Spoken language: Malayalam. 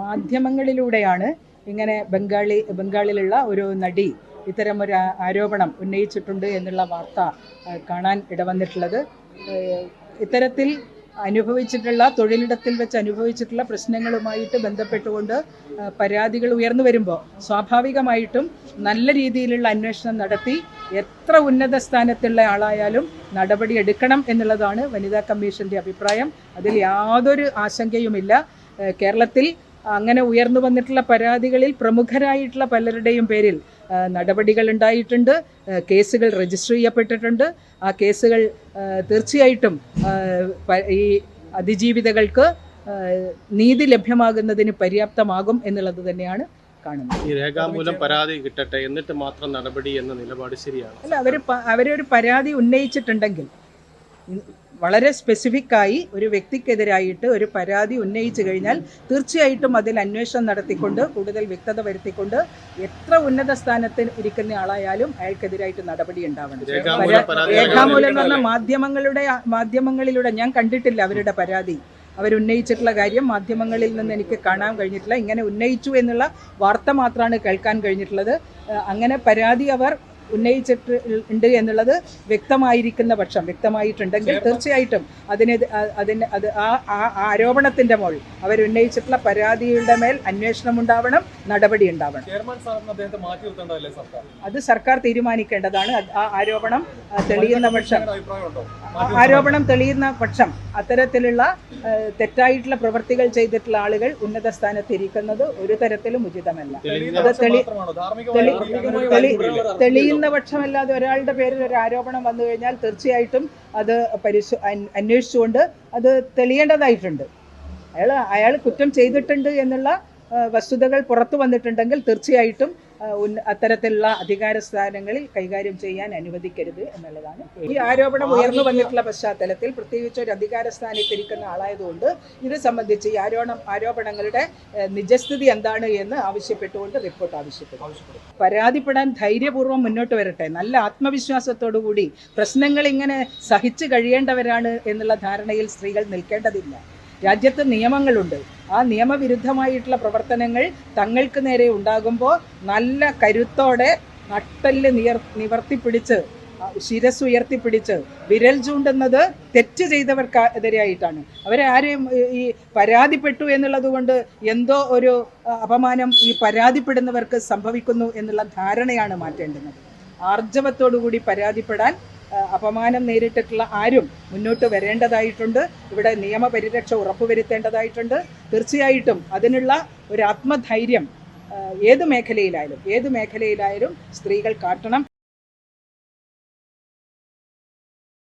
മാധ്യമങ്ങളിലൂടെയാണ് ഇങ്ങനെ ബംഗാളി ബംഗാളിലുള്ള ഒരു നടി ഇത്തരം ഒരു ആരോപണം ഉന്നയിച്ചിട്ടുണ്ട് എന്നുള്ള വാർത്ത കാണാൻ ഇടവന്നിട്ടുള്ളത്. ഇത്തരത്തിൽ അനുഭവിച്ചിട്ടുള്ള തൊഴിലിടത്തിൽ വെച്ച് അനുഭവിച്ചിട്ടുള്ള പ്രശ്നങ്ങളുമായിട്ട് ബന്ധപ്പെട്ടുകൊണ്ട് പരാതികൾ ഉയർന്നു വരുമ്പോൾ സ്വാഭാവികമായിട്ടും നല്ല രീതിയിലുള്ള അന്വേഷണം നടത്തി എത്ര ഉന്നത സ്ഥാനത്തുള്ള ആളായാലും നടപടി എടുക്കണം എന്നുള്ളതാണ് വനിതാ കമ്മീഷന്റെ അഭിപ്രായം. അതിൽ യാതൊരു ആശങ്കയുമില്ല. കേരളത്തിൽ അങ്ങനെ ഉയർന്നു വന്നിട്ടുള്ള പരാതികളിൽ പ്രമുഖരായിട്ടുള്ള പലരുടെയും പേരിൽ നടപടികൾ ഉണ്ടായിട്ടുണ്ട് കേസുകൾ രജിസ്റ്റർ ചെയ്യപ്പെട്ടിട്ടുണ്ട്. ആ കേസുകൾ തീർച്ചയായിട്ടും ഈ അതിജീവിതകൾക്ക് നീതി ലഭ്യമാകുന്നതിന് പര്യാപ്തമാകും എന്നുള്ളത് തന്നെയാണ് കാണുന്നത്. ഈ രേഖാമൂലം പരാതി കിട്ടട്ടെ എന്നിട്ട് മാത്രം നടപടി എന്ന നിലപാട് ശരിയാണ്. അല്ല അവർ അവരൊരു പരാതി ഉന്നയിച്ചിട്ടുണ്ടെങ്കിൽ വളരെ സ്പെസിഫിക് ആയി ഒരു വ്യക്തിക്കെതിരായിട്ട് ഒരു പരാതി ഉന്നയിച്ചു കഴിഞ്ഞാൽ തീർച്ചയായിട്ടും അതിൽ അന്വേഷണം നടത്തിക്കൊണ്ട് കൂടുതൽ വ്യക്തത വരുത്തിക്കൊണ്ട് എത്ര ഉന്നത സ്ഥാനത്തിൽ ഇരിക്കുന്ന ആളായാലും അയാൾക്കെതിരായിട്ട് നടപടി ഉണ്ടാവണം. രേഖാമൂലം എന്ന് പറഞ്ഞാൽ മാധ്യമങ്ങളുടെ മാധ്യമങ്ങളിലൂടെ ഞാൻ കണ്ടിട്ടില്ല അവരുടെ പരാതി. അവരുന്നയിച്ചിട്ടുള്ള കാര്യം മാധ്യമങ്ങളിൽ നിന്ന് എനിക്ക് കാണാൻ കഴിഞ്ഞിട്ടില്ല. ഇങ്ങനെ ഉന്നയിച്ചു എന്നുള്ള വാർത്ത മാത്രമാണ് കേൾക്കാൻ കഴിഞ്ഞിട്ടുള്ളത്. അങ്ങനെ പരാതി അവർ ഉന്നയിച്ചിട്ട് ഉണ്ട് എന്നുള്ളത് വ്യക്തമായിരിക്കുന്ന പക്ഷം വ്യക്തമായിട്ടുണ്ടെങ്കിൽ തീർച്ചയായിട്ടും അതിന് അതിന് അത് ആ ആ ആരോപണത്തിന്റെ മോൾ അവരുന്നയിച്ചിട്ടുള്ള പരാതിയുടെ മേൽ അന്വേഷണം ഉണ്ടാവണം നടപടി ഉണ്ടാവണം. അത് സർക്കാർ തീരുമാനിക്കേണ്ടതാണ്. ആ ആരോപണം തെളിയുന്ന പക്ഷം. ആരോപണം തെളിയുന്ന പക്ഷം അത്തരത്തിലുള്ള തെറ്റായിട്ടുള്ള പ്രവൃത്തികൾ ചെയ്തിട്ടുള്ള ആളുകൾ ഉന്നത സ്ഥാനത്ത് ഇരിക്കുന്നത് ഒരു തരത്തിലും ഉചിതമല്ല. അത് തെളി- തെളിയുന്ന പക്ഷമല്ലാതെ ഒരാളുടെ പേരിൽ ഒരു ആരോപണം വന്നു കഴിഞ്ഞാൽ തീർച്ചയായിട്ടും അത് പരിശോ അന്വ- അന്വേഷിച്ചുകൊണ്ട് അത് തെളിയേണ്ടതായിട്ടുണ്ട്. അയാൾ അയാൾ കുറ്റം ചെയ്തിട്ടുണ്ട് എന്നുള്ള വസ്തുതകൾ പുറത്തു വന്നിട്ടുണ്ടെങ്കിൽ തീർച്ചയായിട്ടും അത്തരത്തിലുള്ള അധികാര സ്ഥാനങ്ങളിൽ കൈകാര്യം ചെയ്യാൻ അനുവദിക്കരുത് എന്നുള്ളതാണ്. ഈ ആരോപണം ഉയർന്നു വന്നിട്ടുള്ള പശ്ചാത്തലത്തിൽ പ്രത്യേകിച്ച് ഒരു അധികാര സ്ഥാനത്തിരിക്കുന്ന ആളായതുകൊണ്ട് ഇത് സംബന്ധിച്ച് ഈ ആരോപണം ആരോപണങ്ങളുടെ നിജസ്ഥിതി എന്താണ് എന്ന് ആവശ്യപ്പെട്ടുകൊണ്ട് റിപ്പോർട്ട് ആവശ്യപ്പെട്ടു. പരാതിപ്പെടാൻ ധൈര്യപൂർവം മുന്നോട്ട് വരട്ടെ. നല്ല ആത്മവിശ്വാസത്തോടു കൂടി പ്രശ്നങ്ങൾ ഇങ്ങനെ സഹിച്ചു കഴിയേണ്ടവരാണ് എന്നുള്ള ധാരണയിൽ സ്ത്രീകൾ നിൽക്കേണ്ടതില്ല. രാജ്യത്ത് നിയമങ്ങളുണ്ട്. ആ നിയമവിരുദ്ധമായിട്ടുള്ള പ്രവർത്തനങ്ങൾ തങ്ങൾക്ക് നേരെ ഉണ്ടാകുമ്പോൾ നല്ല കരുത്തോടെ നട്ടൽ നിയർ നിവർത്തിപ്പിടിച്ച് ശിരസ് ഉയർത്തിപ്പിടിച്ച് വിരൽ ചൂണ്ടുന്നത് തെറ്റ് ചെയ്തവർക്കെതിരായിട്ടാണ്. അവരെ ആരെയും ഈ- പരാതിപ്പെട്ടു എന്നുള്ളത് കൊണ്ട് എന്തോ ഒരു അപമാനം ഈ പരാതിപ്പെടുന്നവർക്ക് സംഭവിക്കുന്നു എന്നുള്ള ധാരണയാണ് മാറ്റേണ്ടുന്നത്. ആർജവത്തോടുകൂടി പരാതിപ്പെടാൻ അപമാനം നേരിട്ടിട്ടുള്ള ആരും മുന്നോട്ട് വരേണ്ടതായിട്ടുണ്ട്. ഇവിടെ നിയമപരിരക്ഷ ഉറപ്പുവരുത്തേണ്ടതായിട്ടുണ്ട്. തീർച്ചയായിട്ടും അതിനുള്ള ഒരു ആത്മധൈര്യം ഏത് മേഖലയിലായാലും ഏത് മേഖലയിലായാലും സ്ത്രീകൾ കാട്ടണം.